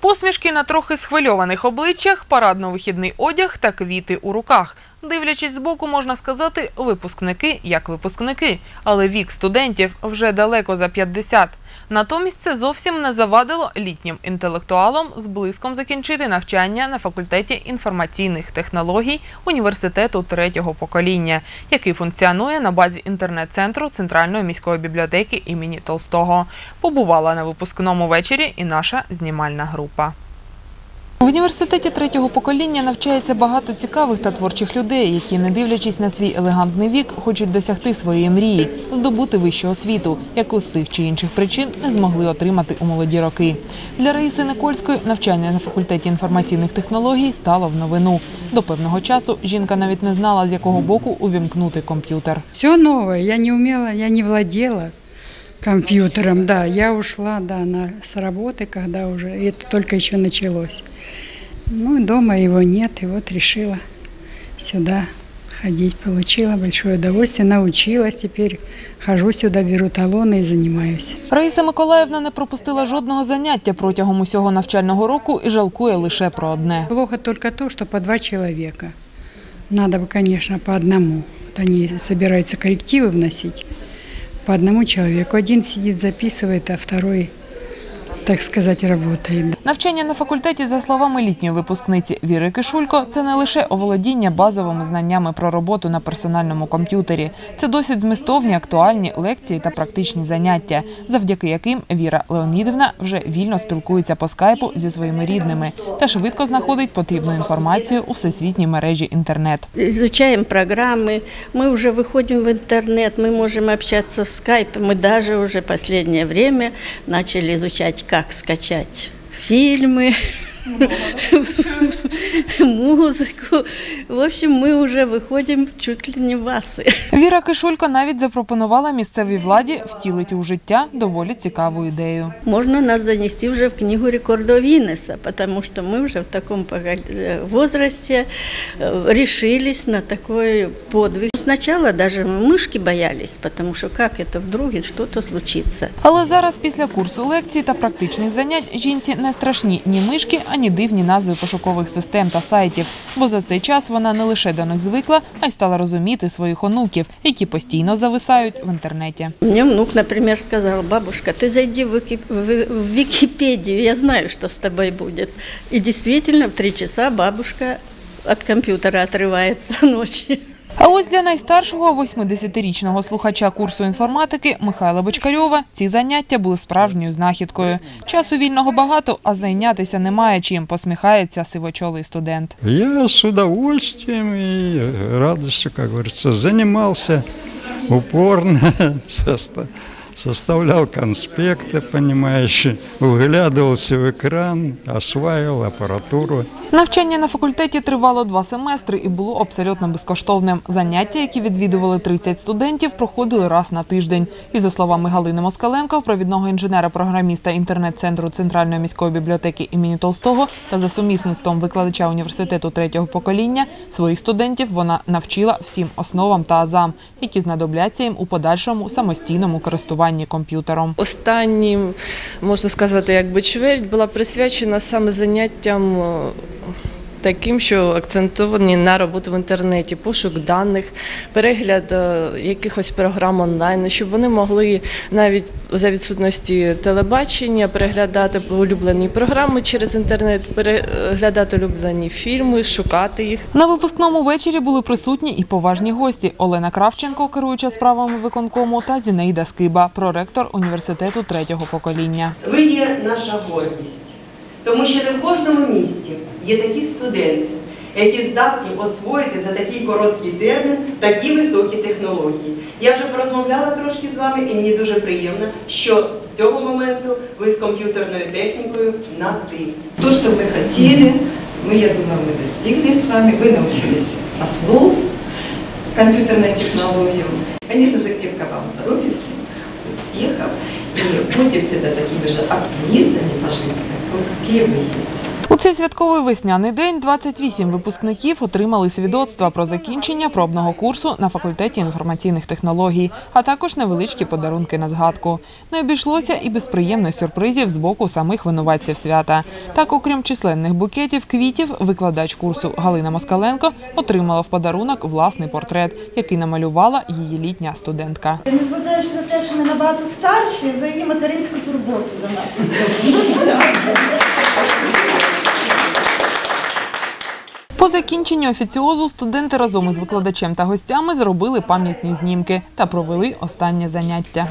Посмішки на трохи схвильованих обличчях, парадно-вихідний одяг та квіти у руках. Дивлячись збоку, можна сказати, випускники як випускники, але вік студентів вже далеко за 50. Натомість це зовсім не завадило літнім інтелектуалам з блиском закінчити навчання на факультеті інформаційних технологій університету третього покоління, який функціонує на базі інтернет-центру Центральної міської бібліотеки імені Толстого. Побувала на випускному вечорі і наша знімальна група. В університеті третього покоління навчається багато цікавих та творчих людей, які, не дивлячись на свій елегантний вік, хочуть досягти своєї мрії здобути вищу освіту, яку з тих чи інших причин не змогли отримати у молоді роки. Для Раїси Никольської навчання на факультеті інформаційних технологій стало в новину. До певного часу жінка навіть не знала, з якого боку увімкнути комп'ютер. Все новое. Я не умела, я не владела компьютером, да. Я ушла, да, на, с работы, когда уже это только еще началось. Ну, дома его нет, и вот решила сюда ходить. Получила большое удовольствие, научилась. Теперь хожу сюда, беру талоны и занимаюсь. Раїса Миколаївна не пропустила жодного заняття протягом усього навчального року і жалкує лише про одне. Плохо только то, что по два человека. Надо бы, конечно, по одному. Вот они собираются коррективы вносить. По одному человеку. Один сидит, записывает, а второй, так сказать, работает. Навчання на факультеті, за словами літньої випускниці Віри Кишулько, це не лише оволодіння базовими знаннями про роботу на персональному комп'ютері. Це досить змістовні, актуальні лекції та практичні заняття, завдяки яким Віра Леонідівна вже вільно спілкується по скайпу зі своїми рідними та швидко знаходить потрібну інформацію у всесвітній мережі інтернет. изучаем программы, мы уже выходим в интернет, мы можем общаться в скайпе, мы даже уже последнее время начали изучать, как скачать фильмы, музыку. В общем, мы уже выходим чуть ли не в асы. Віра Кишулько навіть запропонувала місцевій владі втілити у життя доволі цікаву ідею. Можно нас занести уже в книгу рекордов Гиннесса, потому что мы уже в таком пога- э, возрасте э, решились на такой подвиг. Сначала даже мы мышки боялись, потому что как это вдруг и что-то случится. Але зараз, після курсу лекцій та практичних занять, жінці не страшні ні мишки, ані дивні назви пошукових систем та сайтів. Бо за цей час вона не лише до них звикла, а й стала розуміти своїх онуків, які постійно зависають в інтернеті. Мені внук, наприклад, сказав, бабушка, ти зайди в, Вики- в- в Википедию, я знаю, що з тобою буде. І дійсно в три часа бабушка від комп'ютера відривається ночью. А ось для найстаршого 80-річного слухача курсу інформатики Михайла Бочкарьова ці заняття були справжньою знахідкою. Часу вільного багато, а зайнятися немає чим, посміхається сивочолий студент. Я з удовольствием і радістю, як говориться, займався упорно, составлял конспекты, понимаешь, вглядывался в экран, осваивал аппаратуру. Навчання на факультеті тривало два семестри і було абсолютно безкоштовним. Заняття, які відвідували 30 студентів, проходили раз на тиждень. І за словами Галини Москаленко, провідного інженера-програміста інтернет-центру Центральної міської бібліотеки імені Толстого та за сумісництвом викладача університету третього покоління, своїх студентів вона навчила всім основам та азам, які знадобляться їм у подальшому самостійному користуванні комп'ютером. Останнім, можна сказати, якби чверть була присвячена саме заняттям е, таким, що акцентовані на роботу в інтернеті, пошук даних, перегляд е, якихось програм онлайн, щоб вони могли навіть за відсутності телебачення переглядати улюблені програми через інтернет, переглядати улюблені фільми, шукати їх. На випускному вечорі були присутні і поважні гості Олена Кравченко, керуюча справами виконкому, та Зінаїда Скиба, проректор університету третього покоління. Ви є наша гордість, тому що не в кожному місті є такі студенти, які здатні освоїти за такий короткий термін такі високі технології. Я вже порозмовляла трошки з вами, і мені дуже приємно, що з цього моменту ви з комп'ютерною технікою на ти. То, что мы хотели, мы, я думаю, мы достигли с вами. Вы научились основ компьютерной технологии. Конечно же, крепко вам здоровья, всем успехов. И будьте всегда такими же оптимистами по жизни, Por que, Luiz? У цей святковий весняний день 28 випускників отримали свідоцтва про закінчення пробного курсу на факультеті інформаційних технологій, а також невеличкі подарунки на згадку. Не обійшлося і без приємних сюрпризів з боку самих винуватців свята. Так, окрім численних букетів квітів, викладач курсу Галина Москаленко отримала в подарунок власний портрет, який намалювала її літня студентка. Незважаючи на те, що ми набагато старші, за її материнську турботу до нас. По закінченню офіціозу студенти разом із викладачем та гостями зробили пам'ятні знімки та провели останнє заняття.